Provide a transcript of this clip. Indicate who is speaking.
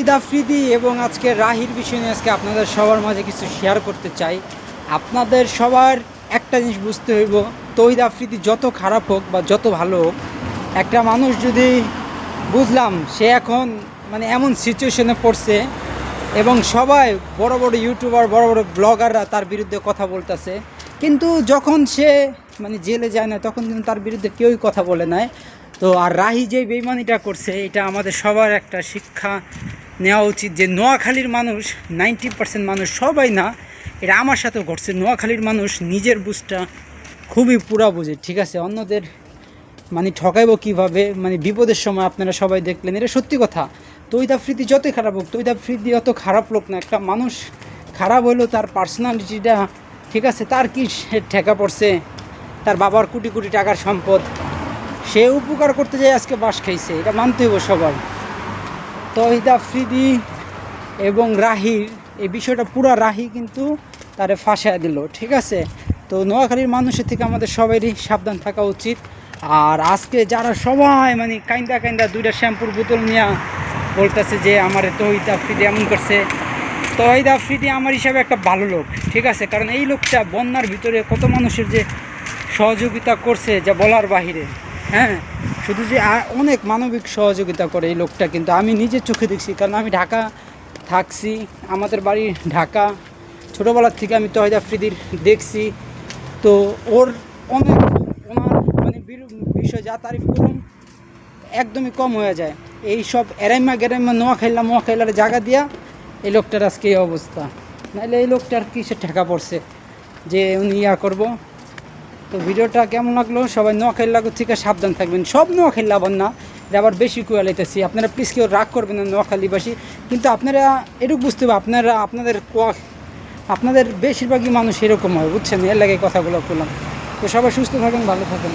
Speaker 1: তহিদ আফ্রিদি এবং আজকে রাহির বিষয় নিয়ে আজকে আপনাদের সবার মাঝে কিছু শেয়ার করতে চাই। আপনাদের সবার একটা জিনিস বুঝতে হইব, তহিদ আফ্রিদি যত খারাপ হোক বা যত ভালো হোক, একটা মানুষ যদি বুঝলাম সে এখন মানে এমন সিচুয়েশনে পড়ছে এবং সবাই বড় বড় ইউটিউবার বড় বড় ব্লগাররা তার বিরুদ্ধে কথা বলতেছে, কিন্তু যখন সে মানে জেলে যায় না, তখন কিন্তু তার বিরুদ্ধে কেউই কথা বলে নাই। তো আর রাহি যে বেইমানিটা করছে, এটা আমাদের সবার একটা শিক্ষা নেওয়া উচিত যে নোয়াখালীর মানুষ নাইনটি পার্সেন্ট মানুষ সবাই না, এটা আমার সাথেও ঘটছে। নোয়াখালীর মানুষ নিজের বুঝটা খুবই পুরা বোঝে। ঠিক আছে, অন্যদের মানে ঠকাইবো কীভাবে? মানে বিপদের সময় আপনারা সবাই দেখলেন, এটা সত্যি কথা। তৈদা ফ্রীতি যতই খারাপ হোক, তৈদা ফ্রীতি অত খারাপ লোক না। একটা মানুষ খারাপ হলেও তার পার্সোনালিটিটা ঠিক আছে, তার কি ঠেকা পড়ছে? তার বাবার কোটি কোটি টাকার সম্পদ। সে উপকার করতে যায় আজকে বাস খাইছে। এটা মানতে হইব সবার। তহিদ আফ্রিদি এবং রাহির এই বিষয়টা পুরো রাহি কিন্তু তারে ফাঁসায় দিল, ঠিক আছে? তো নোয়াখালীর মানুষের থেকে আমাদের সবারই সাবধান থাকা উচিত। আর আজকে যারা সবাই মানে কাইন্দা কাইন্দা দুইটা শ্যাম্পুর বোতল নিয়ে বলতেছে যে আমার তহিদ আফ্রিদি এমন করছে। তহিদ আফ্রিদি আমার হিসাবে একটা ভালো লোক, ঠিক আছে? কারণ এই লোকটা বন্যার ভিতরে কত মানুষের যে সহযোগিতা করছে যা বলার বাহিরে। হ্যাঁ শুধু যে অনেক মানবিক সহযোগিতা করে এই লোকটা, কিন্তু আমি নিজের চোখে দেখছি, কারণ আমি ঢাকা থাকছি, আমাদের বাড়ি ঢাকা। ছোটোবেলার থেকে আমি তহিদ আফ্রিদির দেখছি। তো ওর অনেক, ওনার মানে বিষয় যা তারিফ করুন, একদমই কম হয়ে যায়। এই সব এরাইমা গেরাইমা নোয়া খাইলাম নোয়া খাইলার জায়গা দিয়া এই লোকটার আজকে এই অবস্থা। নাহলে এই লোকটার কিসে ঠেকা পড়ছে যে উনি ইয়া করব? তো ভিডিওটা কেমন লাগল? সবাই নোয়াখালী লাগো থেকে সাবধান থাকবেন। সব নোয়াখালী লাভান না আবার বেশি কুয়া লাইতেছি আপনারা প্লিজ কেউ রাগ করবেন না নোয়াখালীবাসী। কিন্তু আপনারা এটুকু বুঝতে হবে, আপনারা, আপনাদের কোয়া, আপনাদের বেশিরভাগই মানুষ এরকম হয়, বুঝছেন? এর লাগে কথাগুলো করলাম। তো সবাই সুস্থ থাকেন, ভালো থাকেন।